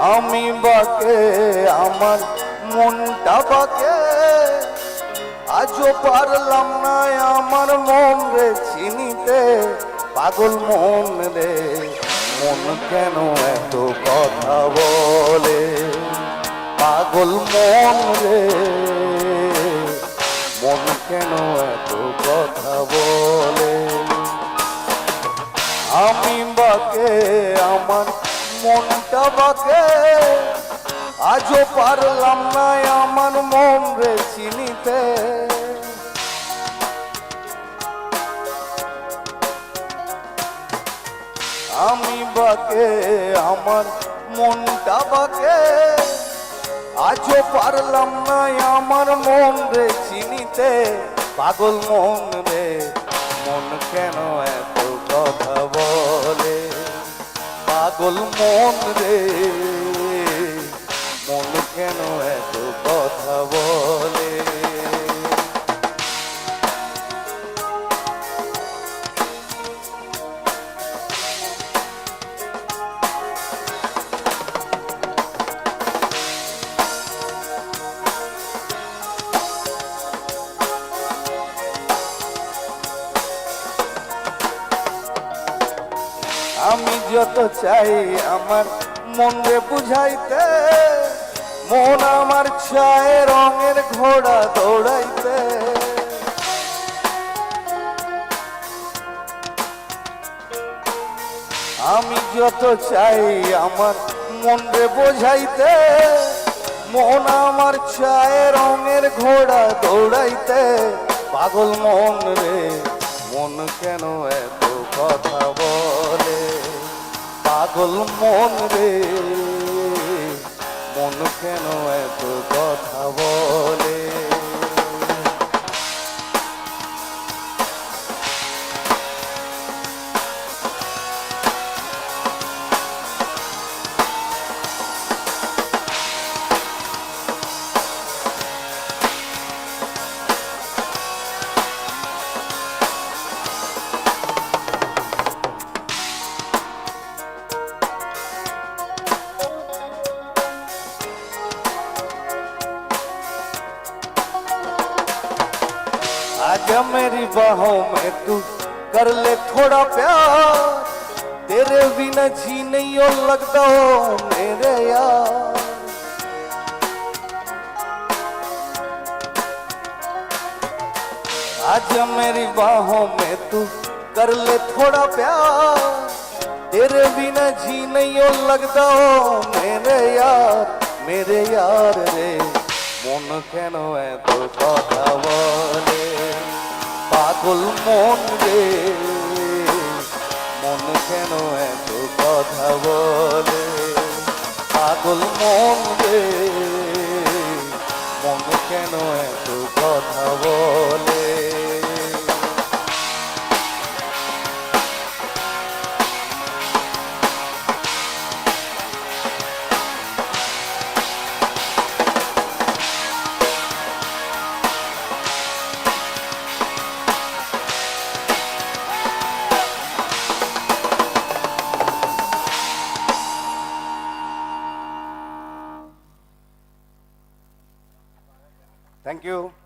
আমি বাকে, আমার মনটা বাকে। আজও পারলাম না আমার মন রে চিনিতে। পাগল মন রে, মন কেন এত কথা বলে? পাগল মন রে, মন কেন এত কথা বলে? আমি বাকে, আমার মনটা বাকে আজও পারলাম না আমার মন রে চিনিতে। আমি বাকে, আমার মনটা বাকে। আজও পারলাম না আমার মন রে চিনিতে। পাগল মন রে, মন কেন এত কথা বলে? পাগল মন রে। আমি যত চাই আমার মন বুঝাইতে, মন আমার চায় রঙের ঘোড়া দৌড়াইতে। আমি যত চাই আমার মন বোঝাইতে, মন আমার চায় রঙের ঘোড়া দৌড়াইতে। পাগল মন রে, মন কেন এত বলে পাগল মন রে। মন কেন এত आज मेरी बाहों में तू कर ले थोड़ा प्यार तेरे बिना जी नहीं हो लगता हो मेरे यार आज मेरी बाहों में तू कर ले थोड़ा प्यार तेरे बिना जी नहीं हो लगता हो मेरे यार मेरे यार रे মন কেন এত কথা বলে পাগল মন রে। মন কেন এত কথা বলে? পাগল মন রে। মন কেন এত কথা বলে? Thank you.